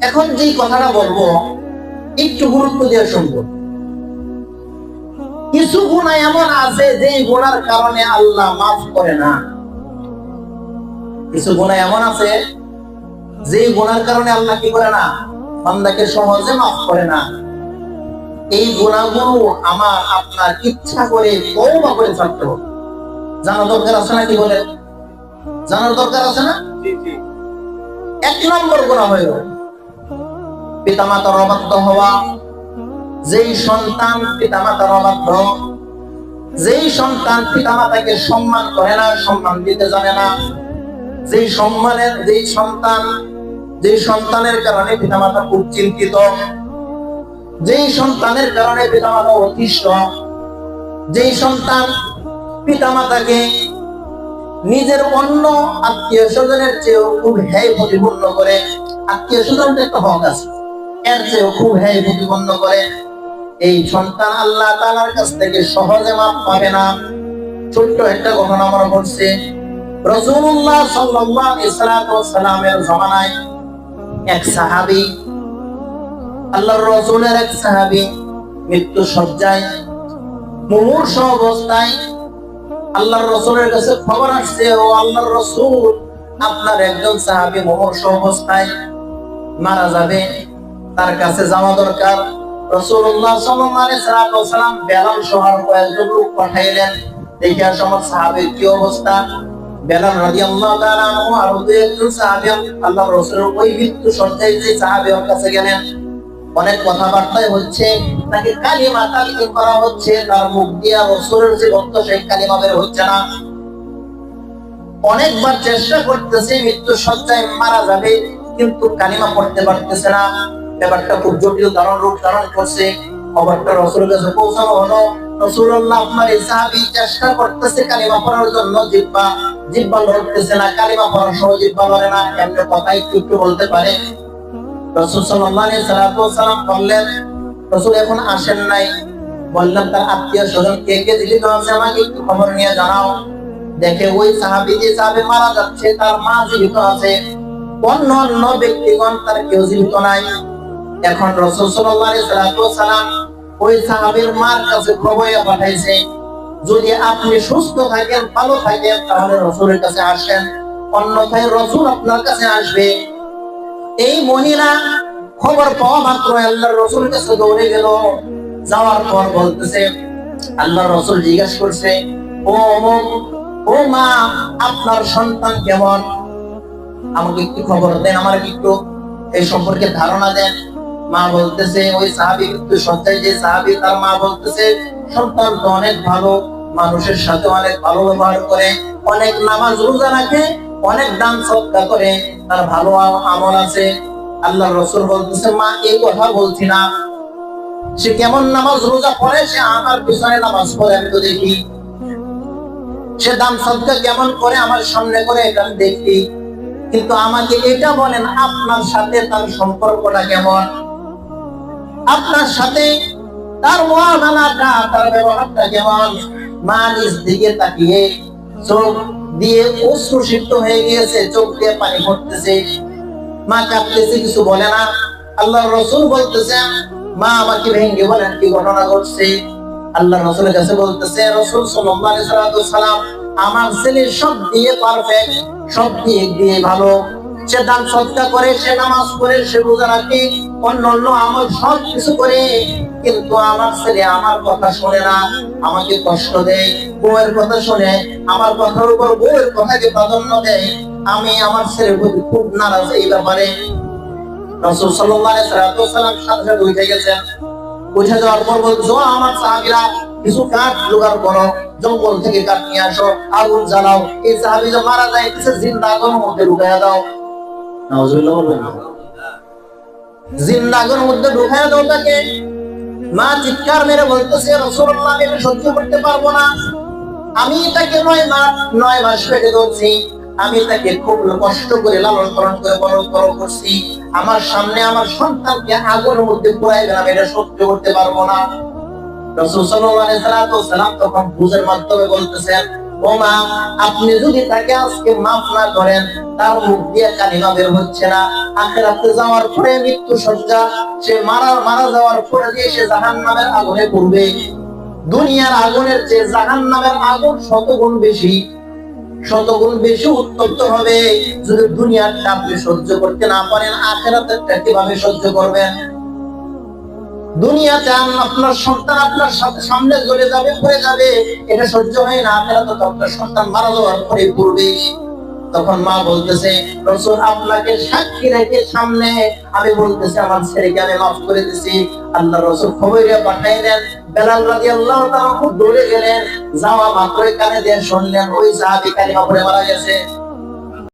এখন যে কথাটা বলব একটু গুরুত্ব দিয়ে শুনব। কিছু গুণা এমন আছে যে গুণার কারণে আল্লাহ মাফ করে না। কিছু গুণা এমন আছে যে গুণার কারণে আল্লাহ কি করে না? বান্দাকে সহজে মাফ করে না। এই গুণাগুলো আমার আপনার ইচ্ছা করে তৌবা করে ছাড়তে হবে। জানা দরকার আছে না কি বলে জানার দরকার আছে না? এক নম্বর গুণা হয়ে গেল পিতামাতার অবাধ্য হওয়া, যেই সন্তান পিতামাতার অবাধ্য, যেই সন্তান পিতামাতাকে সম্মান করে না, সম্মান দিতে জানে না, যেই সম্মানের, যেই সন্তান, যেই সন্তানের কারণে পিতামাতা খুব চিন্তিত, যেই সন্তানের কারণে পিতামাতা অতিষ্ঠ, যেই সন্তান পিতামাতাকে নিজের অন্য আত্মীয় স্বজনের চেয়েও খুব হ্যায় প্রতিপন্ন করে, আত্মীয় স্বজন একটা হক আছে। এর চেয়েও খুব হ্যায় প্রতিপন্ন করে এই সন্তান আল্লাহ তালার কাছ থেকে সহজে মাপ পাবে না। ছোট্ট একটা ঘটনা বলছি রসুল্লাহ সালামের জমানায় এক সাহাবী, আল্লাহর রসুলের এক সাহাবী মৃত্যু সজ্জায় মুমূর্ষ অবস্থায় আল্লাহর রসুলের কাছে খবর আসছে, ও আল্লাহর রসুল, আপনার একজন সাহাবী মুমূর্ষ অবস্থায় মারা যাবে। তার কাছে যাওয়া দরকার। রসুল্লাহ বেলাল কয়েকজন লোক পাঠাইলেন। সময় সাহাবের কি অবস্থা। মুখ দিয়ে অনেকবার চেষ্টা করতেছে মৃত্যু সজ্জায় মারা যাবে, কিন্তু কালিমা পড়তে পারতেছে না। ব্যাপারটা খুব জটিল ধারণ রূপ ধারণ করছে। খবরটা রসুলের কাছে পৌঁছানো হলো। আপনার এই সাহাবি চেষ্টা করতেছে কালিমা পড়ার জন্য। জিব্বা জিব্বা লড়তেছে না, কালিমা পড়ার জিব্বা লড়ে না। কথা একটু একটু বলতে পারে। রসুল বললেন, রসুল এখন আসেন নাই। তার আত্মীয় স্বজন, কে কে জীবিত আছে আমাকে একটু খবর নিয়ে জানাও। দেখে ওই সাহাবি যে সাহাবি মারা যাচ্ছে, তার মা জীবিত আছে। অন্য অন্য ব্যক্তিগণ তার কেউ জীবিত নাই। এখন রসুল সাল্লাম ওই সাহাবীর মার কাছে খবর পাঠাইছে যদি আপনি সুস্থ থাকেন ভালো থাকেন তাহলে রসুলের কাছে আসেন। অন্যথায় রসুল আপনার কাছে আসবে। এই মহিলা খবর পাওয়া মাত্র আল্লাহর রসুল কাছে দৌড়ে গেল। যাওয়ার পর বলতেছে আল্লাহ রসুল জিজ্ঞাসা করছে ও অমুক, ও মা আপনার সন্তান কেমন? আমাকে একটু খবর দেন আমার একটু এই সম্পর্কে ধারণা দেন। মা বলতেছে, ওই সাহাবি মৃত্যু সজ্জায় যে সাহাবি, তার মা বলতেছে, সন্তান তো অনেক ভালো, মানুষের সাথে অনেক ভালো ব্যবহার করে, অনেক নামাজ রোজা রাখে, অনেক দান সৎকা করে, তার ভালো আমল আছে। আল্লাহ রসুল বলতেছে, মা, এই কথা বলছি না। সে কেমন নামাজ রোজা পড়ে, সে আমার পিছনে নামাজ পড়ে, আমি তো দেখি। সে দান সৎকা কেমন করে, আমার সামনে করে, এটা আমি দেখি। কিন্তু আমাকে এটা বলেন, আপনার সাথে তার সম্পর্কটা কেমন? আপনার সাথে তার মহানাটা তার ব্যবহারটা কেমন মা দিকে তাকিয়ে চোখ দিয়ে অশ্রুসিক্ত হয়ে গিয়েছে, চোখ দিয়ে পানি পড়তেছে। মা কাঁপতেছে কিছু বলে না। আল্লাহ রসুল বলতেছেন মা, আমাকে ভেঙ্গে বলেন কি ঘটনা ঘটছে? আল্লাহ রসুলের কাছে বলতেছে, রসুল সাল্লাম আমার ছেলে সব দিয়ে পারফেক্ট সব দিক দিয়ে ভালো। সে দান সৎকা করে, সে নামাজ পড়ে, সে রোজা রাখে অন্য অন্য আমার সব কিছু করে, কিন্তু আমার ছেলে আমার কথা শোনে না, আমাকে কষ্ট দেয়, বউয়ের কথা শুনে, আমার কথার উপর বউয়ের কথাকে প্রাধান্য দেয়। আমি আমার ছেলের প্রতি খুব নারাজ এই ব্যাপারে। যাওয়ার পর আমার কিছু কাঠ জোগাড় করো, জঙ্গল থেকে কাঠ নিয়ে আসো, আগুন জ্বালাও। এই সাহাবী মারা যায় জিন্দা আগুনের মধ্যে ঢুকাইয়া দাও। জিন্দা আগুনের মধ্যে ঢুকাইয়া দাও তাকে। মা চিৎকার মেরে বলতেছে রসুল্লাহ আমি সহ্য করতে পারব না। আমি তাকে নয় মাস নয় মাস পেটে ধরছি। আমি তাকে খুব কষ্ট করে লালন পালন করে বড় বড় করছি। আমার সামনে আমার সন্তানকে আগুনের মধ্যে পুরাই গেলাম এটা সহ্য করতে পারব না। রসুল সাল্লাল্লাহু আলাইহি তখন বুঝের মাধ্যমে বলতেছেন ও আপনি যদি তাকে আজকে মাফ না করেন, তার মুখ দিয়ে কালিমা বের হচ্ছে না। আখেরাতে যাওয়ার পরে মৃত্যু সজ্জা সে মারা মারা যাওয়ার পরে দিয়ে সে জাহান নামের আগুনে পড়বে। দুনিয়ার আগুনের চেয়ে জাহান নামের আগুন শতগুণ বেশি। শতগুণ বেশি উত্তপ্ত হবে। যদি দুনিয়ারটা আপনি সহ্য করতে না পারেন আখেরাতেরটা কীভাবে সহ্য করবেন। দুনিয়া চান আপনার সন্তান আপনার সামনে জ্বলে যাবে, পড়ে যাবে। এটা সহ্য হয় না। আখেরাতে তো আপনার সন্তান মারা যাওয়ার পরে পড়বে। তখন মা বলতেছে, রসুল, আপনাকে সাক্ষী রেখে সামনে আমি বলতেছি, আমার ছেলেকে আমি মাফ করে দিছি। আল্লাহ রসুল খবরে পাঠাই দেন। বেলাল রাজি আল্লাহ দৌড়ে গেলেন। যাওয়া মাত্রই কানে দিয়ে শুনলেন, ওই সাহাবি কালিমা পড়ে মারা গেছে।